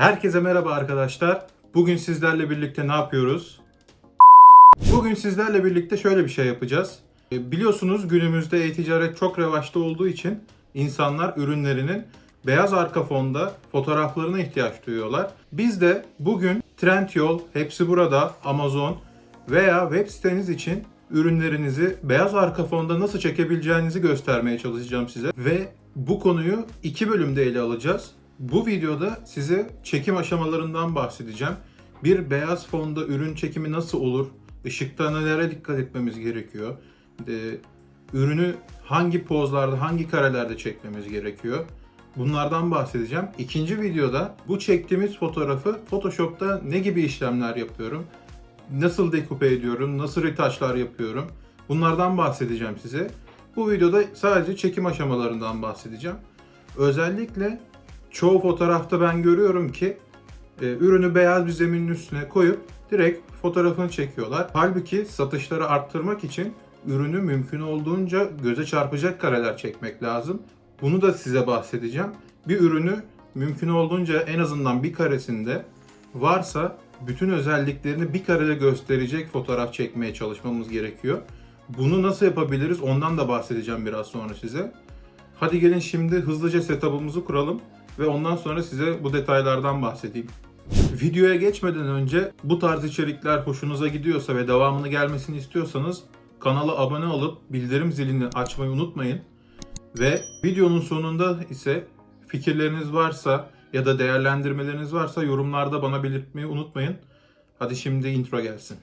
Herkese merhaba arkadaşlar. Bugün sizlerle birlikte ne yapıyoruz? Bugün sizlerle birlikte şöyle bir şey yapacağız. E, Biliyorsunuz günümüzde e-ticaret çok revaçta olduğu için insanlar ürünlerinin beyaz arka fonda fotoğraflarına ihtiyaç duyuyorlar. Biz de bugün Trendyol, Hepsi Burada, Amazon veya web siteniz için ürünlerinizi beyaz arka fonda nasıl çekebileceğinizi göstermeye çalışacağım size. Ve bu konuyu iki bölümde ele alacağız. Bu videoda size çekim aşamalarından bahsedeceğim. Bir beyaz fonda ürün çekimi nasıl olur? Işıkta nelere dikkat etmemiz gerekiyor? Ürünü hangi pozlarda, hangi karelerde çekmemiz gerekiyor? Bunlardan bahsedeceğim. İkinci videoda bu çektiğimiz fotoğrafı Photoshop'ta ne gibi işlemler yapıyorum? Nasıl dekupe ediyorum? Nasıl retouchlar yapıyorum? Bunlardan bahsedeceğim size. Bu videoda sadece çekim aşamalarından bahsedeceğim. Özellikle çoğu fotoğrafta ben görüyorum ki e, ürünü beyaz bir zeminin üstüne koyup direkt fotoğrafını çekiyorlar. Halbuki satışları arttırmak için ürünü mümkün olduğunca göze çarpacak kareler çekmek lazım. Bunu da size bahsedeceğim. Bir ürünü mümkün olduğunca en azından bir karesinde varsa bütün özelliklerini bir karede gösterecek fotoğraf çekmeye çalışmamız gerekiyor. Bunu nasıl yapabiliriz ondan da bahsedeceğim biraz sonra size. Hadi gelin şimdi hızlıca setup'ımızı kuralım ve ondan sonra size bu detaylardan bahsedeyim. Videoya geçmeden önce bu tarz içerikler hoşunuza gidiyorsa ve devamını gelmesini istiyorsanız kanala abone olup bildirim zilini açmayı unutmayın. Ve videonun sonunda ise fikirleriniz varsa ya da değerlendirmeleriniz varsa yorumlarda bana belirtmeyi unutmayın. Hadi şimdi intro gelsin.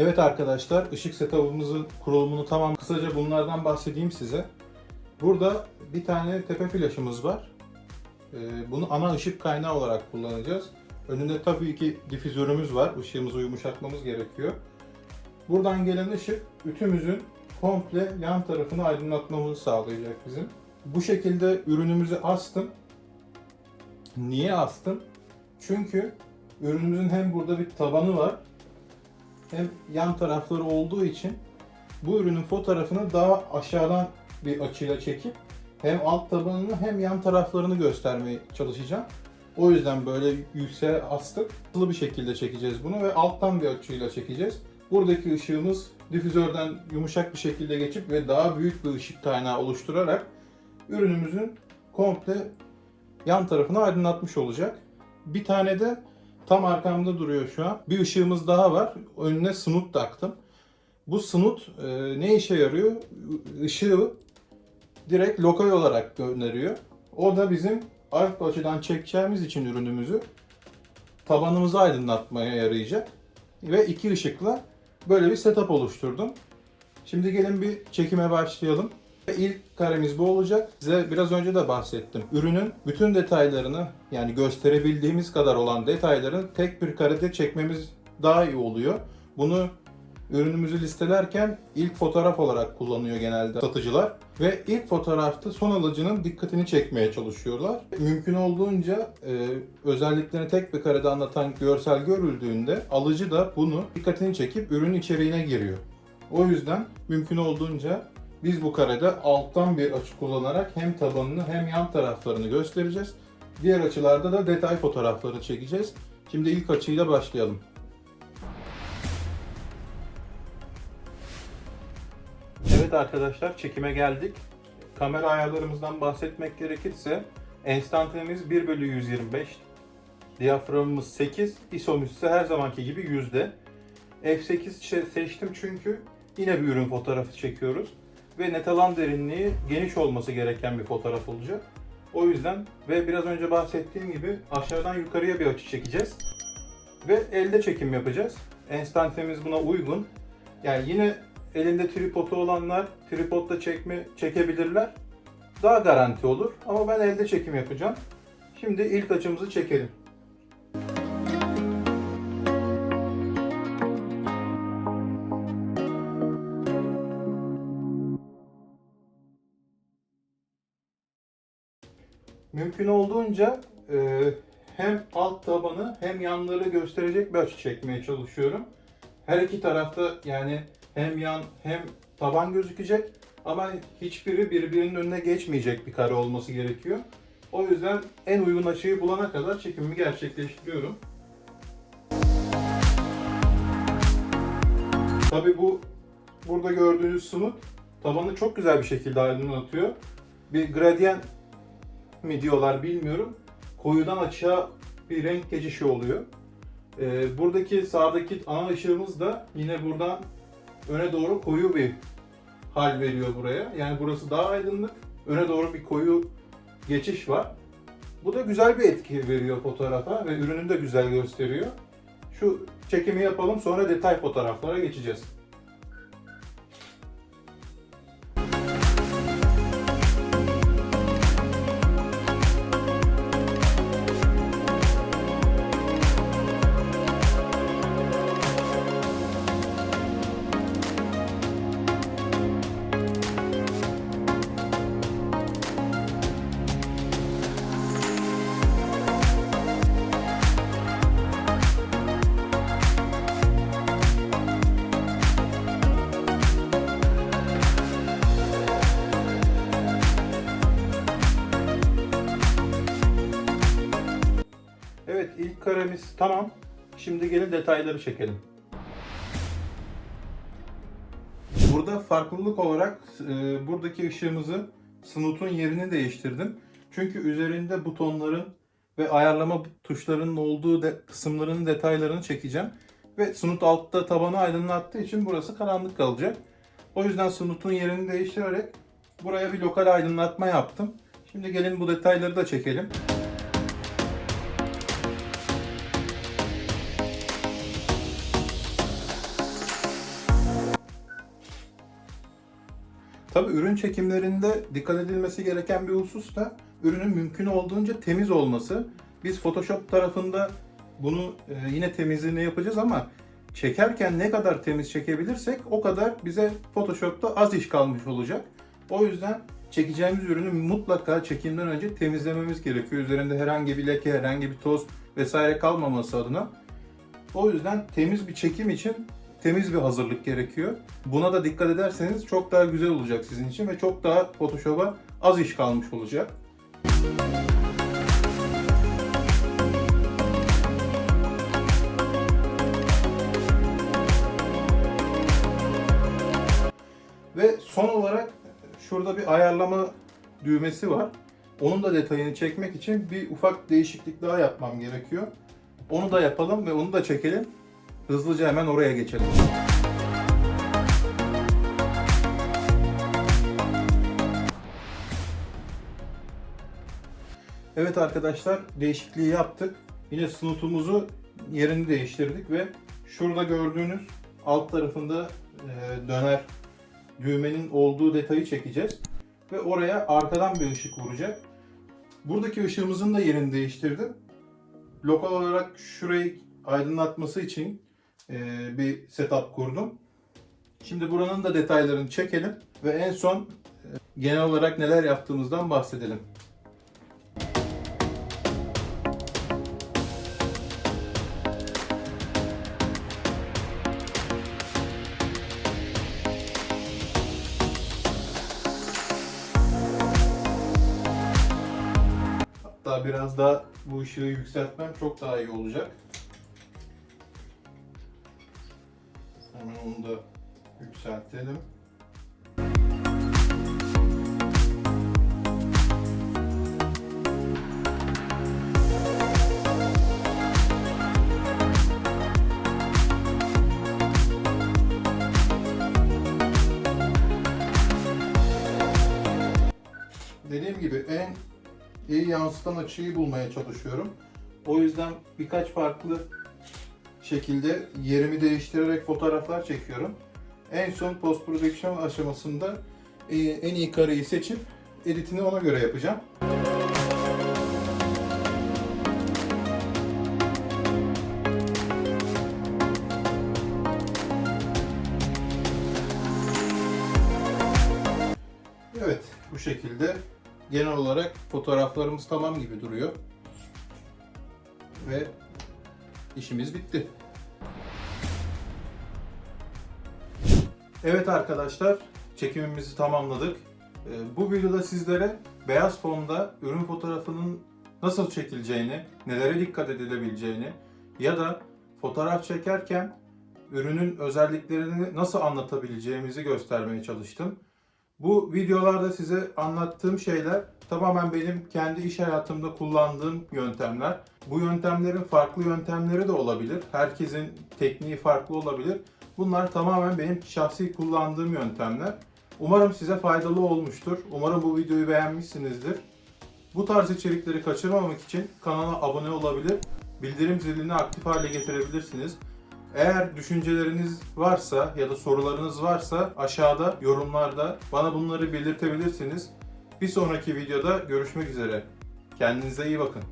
Evet arkadaşlar, ışık setup'ımızın kurulumunu tamam. Kısaca bunlardan bahsedeyim size. Burada bir tane tepe flaşımız var. Ee, Bunu ana ışık kaynağı olarak kullanacağız. Önünde tabii ki difüzörümüz var. Işığımızı yumuşatmamız gerekiyor. Buradan gelen ışık ütümüzün komple yan tarafını aydınlatmamızı sağlayacak bizim. Bu şekilde ürünümüzü astım. Niye astım? Çünkü ürünümüzün hem burada bir tabanı var hem yan tarafları olduğu için bu ürünün fotoğrafını daha aşağıdan bir açıyla çekip hem alt tabanını hem yan taraflarını göstermeye çalışacağım. O yüzden böyle yükseğe astık. Hızlı bir şekilde çekeceğiz bunu ve alttan bir açıyla çekeceğiz. Buradaki ışığımız difüzörden yumuşak bir şekilde geçip ve daha büyük bir ışık kaynağı oluşturarak ürünümüzün komple yan tarafını aydınlatmış olacak. Bir tane de tam arkamda duruyor şu an. Bir ışığımız daha var. Önüne snut taktım. Bu snut e, ne işe yarıyor? Işığı direkt lokal olarak gönderiyor. O da bizim alt açıdan çekeceğimiz için ürünümüzü tabanımızı aydınlatmaya yarayacak. Ve iki ışıkla böyle bir setup oluşturdum. Şimdi gelin bir çekime başlayalım. İlk karemiz bu olacak. Size biraz önce de bahsettim. Ürünün bütün detaylarını yani gösterebildiğimiz kadar olan detayları tek bir karede çekmemiz daha iyi oluyor. Bunu ürünümüzü listelerken ilk fotoğraf olarak kullanıyor genelde satıcılar. Ve ilk fotoğrafta son alıcının dikkatini çekmeye çalışıyorlar. Mümkün olduğunca e, özelliklerini tek bir karede anlatan görsel görüldüğünde alıcı da bunu dikkatini çekip ürün içeriğine giriyor. O yüzden mümkün olduğunca biz bu karede alttan bir açı kullanarak hem tabanını hem yan taraflarını göstereceğiz. Diğer açılarda da detay fotoğrafları çekeceğiz. Şimdi ilk açıyla başlayalım. Evet arkadaşlar çekime geldik. Kamera ayarlarımızdan bahsetmek gerekirse enstantanemiz 1 bölü 125, diyaframımız 8, ISO'muz ise her zamanki gibi yüzde. F8 se- seçtim çünkü yine bir ürün fotoğrafı çekiyoruz ve net alan derinliği geniş olması gereken bir fotoğraf olacak. O yüzden ve biraz önce bahsettiğim gibi aşağıdan yukarıya bir açı çekeceğiz. Ve elde çekim yapacağız. Enstantemiz buna uygun. Yani yine elinde tripodu olanlar tripodla çekme çekebilirler. Daha garanti olur ama ben elde çekim yapacağım. Şimdi ilk açımızı çekelim. Mümkün olduğunca e, hem alt tabanı hem yanları gösterecek bir açı çekmeye çalışıyorum. Her iki tarafta yani hem yan hem taban gözükecek ama hiçbiri birbirinin önüne geçmeyecek bir kare olması gerekiyor. O yüzden en uygun açıyı bulana kadar çekimimi gerçekleştiriyorum. Tabii bu burada gördüğünüz smooth tabanı çok güzel bir şekilde aydınlatıyor. Bir gradient mi diyorlar bilmiyorum. Koyudan açığa bir renk geçişi oluyor. Ee, buradaki sağdaki ana ışığımız da yine buradan öne doğru koyu bir hal veriyor buraya. Yani burası daha aydınlık. Öne doğru bir koyu geçiş var. Bu da güzel bir etki veriyor fotoğrafa ve ürünü de güzel gösteriyor. Şu çekimi yapalım sonra detay fotoğraflara geçeceğiz. İlk karemiz tamam. Şimdi gelin detayları çekelim. Burada farklılık olarak e, buradaki ışığımızı snoot'un yerini değiştirdim. Çünkü üzerinde butonların ve ayarlama tuşlarının olduğu de, kısımların detaylarını çekeceğim. Ve snoot altta tabanı aydınlattığı için burası karanlık kalacak. O yüzden snoot'un yerini değiştirerek buraya bir lokal aydınlatma yaptım. Şimdi gelin bu detayları da çekelim. Tabii ürün çekimlerinde dikkat edilmesi gereken bir husus da ürünün mümkün olduğunca temiz olması. Biz Photoshop tarafında bunu e, yine temizliğini yapacağız ama çekerken ne kadar temiz çekebilirsek o kadar bize Photoshop'ta az iş kalmış olacak. O yüzden çekeceğimiz ürünü mutlaka çekimden önce temizlememiz gerekiyor. Üzerinde herhangi bir leke, herhangi bir toz vesaire kalmaması adına. O yüzden temiz bir çekim için temiz bir hazırlık gerekiyor. Buna da dikkat ederseniz çok daha güzel olacak sizin için ve çok daha Photoshop'a az iş kalmış olacak. Ve son olarak şurada bir ayarlama düğmesi var. Onun da detayını çekmek için bir ufak değişiklik daha yapmam gerekiyor. Onu da yapalım ve onu da çekelim. Hızlıca hemen oraya geçelim. Evet arkadaşlar değişikliği yaptık. Yine snootumuzu yerini değiştirdik ve şurada gördüğünüz alt tarafında e, döner düğmenin olduğu detayı çekeceğiz. Ve oraya arkadan bir ışık vuracak. Buradaki ışığımızın da yerini değiştirdim. Lokal olarak şurayı aydınlatması için bir setup kurdum. Şimdi buranın da detaylarını çekelim ve en son e, genel olarak neler yaptığımızdan bahsedelim. Hatta biraz daha bu ışığı yükseltmem çok daha iyi olacak. Hemen onu da yükseltelim. Dediğim gibi en iyi yansıtan açıyı bulmaya çalışıyorum. O yüzden birkaç farklı şekilde yerimi değiştirerek fotoğraflar çekiyorum. En son post prodüksiyon aşamasında e, en iyi kareyi seçip editini ona göre yapacağım. Evet, bu şekilde genel olarak fotoğraflarımız tamam gibi duruyor. Ve işimiz bitti. Evet arkadaşlar, çekimimizi tamamladık. Ee, Bu videoda sizlere beyaz fonda ürün fotoğrafının nasıl çekileceğini, nelere dikkat edilebileceğini ya da fotoğraf çekerken ürünün özelliklerini nasıl anlatabileceğimizi göstermeye çalıştım. Bu videolarda size anlattığım şeyler tamamen benim kendi iş hayatımda kullandığım yöntemler. Bu yöntemlerin farklı yöntemleri de olabilir. Herkesin tekniği farklı olabilir. Bunlar tamamen benim şahsi kullandığım yöntemler. Umarım size faydalı olmuştur. Umarım bu videoyu beğenmişsinizdir. Bu tarz içerikleri kaçırmamak için kanala abone olabilir, bildirim zilini aktif hale getirebilirsiniz. Eğer düşünceleriniz varsa ya da sorularınız varsa aşağıda yorumlarda bana bunları belirtebilirsiniz. Bir sonraki videoda görüşmek üzere. Kendinize iyi bakın.